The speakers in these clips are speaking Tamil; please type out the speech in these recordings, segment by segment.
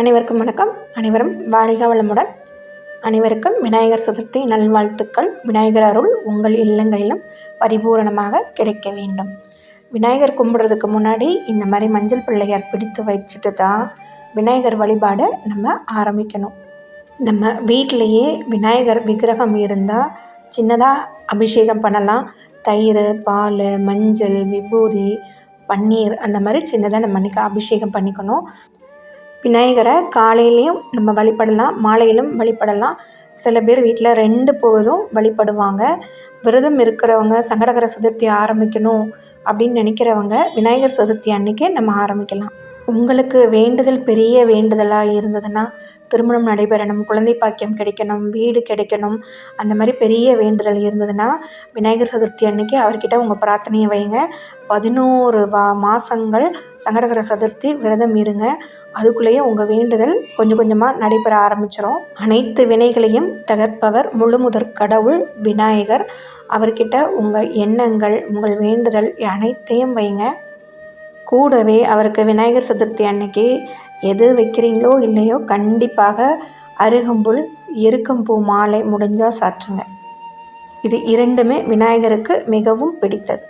அனைவருக்கும் வணக்கம். அனைவரும் வாழ்க வளமுடன். அனைவருக்கும் விநாயகர் சதுர்த்தி நல்வாழ்த்துக்கள். விநாயகர் அருள் உங்கள் இல்லங்களிலும் பரிபூரணமாக கிடைக்க வேண்டும். விநாயகர் கும்பிட்றதுக்கு முன்னாடி இந்த மாதிரி மஞ்சள் பிள்ளையார் பிடித்து வச்சுட்டு தான் விநாயகர் வழிபாடை நம்ம ஆரம்பிக்கணும். நம்ம வீட்டிலையே விநாயகர் விக்கிரகம் இருந்தால் சின்னதாக அபிஷேகம் பண்ணலாம். தயிர் பால் மஞ்சள் விபூதி பன்னீர் அந்த மாதிரி சின்னதாக நம்ம அன்றைக்கி அபிஷேகம் பண்ணிக்கணும். விநாயகரை காலையிலையும் நம்ம வழிபடலாம் மாலையிலும் வழிபடலாம். சில பேர் வீட்டில் ரெண்டு பொழுதும் வழிபடுவாங்க. விரதம் இருக்கிறவங்க சங்கடகர சதுர்த்தி ஆரம்பிக்கணும் அப்படின்னு நினைக்கிறவங்க விநாயகர் சதுர்த்தி அன்னைக்கே நம்ம ஆரம்பிக்கலாம். உங்களுக்கு வேண்டுதல் பெரிய வேண்டுதலாக இருந்ததுன்னா திருமணம் நடைபெறணும் குழந்தை பாக்கியம் கிடைக்கணும் வீடு கிடைக்கணும் அந்த மாதிரி பெரிய வேண்டுதல் இருந்ததுன்னா விநாயகர் சதுர்த்தி அன்னைக்கு அவர்கிட்ட உங்கள் பிரார்த்தனையை வைங்க. பதினோரு வா மாதங்கள் சங்கடகர சதுர்த்தி விரதம் இருங்க. அதுக்குள்ளேயே உங்கள் வேண்டுதல் கொஞ்சம் கொஞ்சமாக நடைபெற ஆரம்பிச்சிடும் அனைத்து வினைகளையும் தகர்ப்பவர் முழுமுதற் கடவுள் விநாயகர். அவர்கிட்ட உங்கள் எண்ணங்கள் உங்கள் வேண்டுதல் அனைத்தையும் வைங்க. கூடவே அவருக்கு விநாயகர் சதுர்த்தி அன்னைக்கு எது வைக்கிறீங்களோ இல்லையோ கண்டிப்பாக அருகம்புல் எருக்கம்பூ மாலை முடிஞ்சால் சாற்றுங்க. இது இரண்டுமே விநாயகருக்கு மிகவும் பிடித்தது.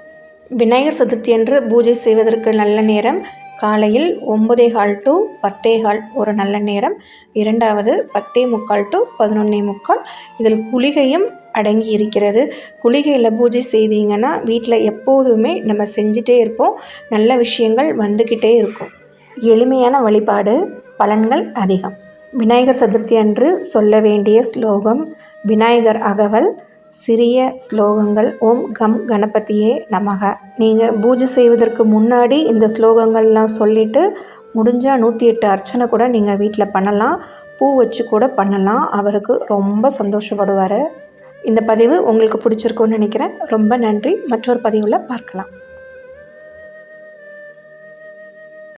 விநாயகர் சதுர்த்தி என்று பூஜை செய்வதற்கு நல்ல நேரம் காலையில் ஒன்பதே கால் டு பத்தே கால் ஒரு நல்ல நேரம். இரண்டாவது பத்தே முக்கால் டு பதினொன்னே முக்கால். இதில் குளிகையும் அடங்கி இருக்கிறது குளிகையில் பூஜை செய்தீங்கன்னா வீட்டில் எப்போதுமே நம்ம செஞ்சிட்டே இருப்போம். நல்ல விஷயங்கள் வந்துக்கிட்டே இருக்கும். எளிமையான வழிபாடு பலன்கள் அதிகம். விநாயகர் சதுர்த்தி அன்று சொல்ல வேண்டிய ஸ்லோகம் விநாயகர் அகவல் சிறிய ஸ்லோகங்கள். ஓம் கம் கணபதியே நமக. நீங்கள் பூஜை செய்வதற்கு முன்னாடி இந்த ஸ்லோகங்கள்லாம் சொல்லிவிட்டு முடிஞ்சால் நூற்றி எட்டு அர்ச்சனை கூட நீங்கள் வீட்டில் பண்ணலாம். பூ வச்சு கூட பண்ணலாம். அவருக்கு ரொம்ப சந்தோஷப்படுவார். இந்த பதிவு உங்களுக்கு பிடிச்சிருக்குன்னு நினைக்கிறேன். ரொம்ப நன்றி. மற்றொரு பதிவில் பார்க்கலாம்.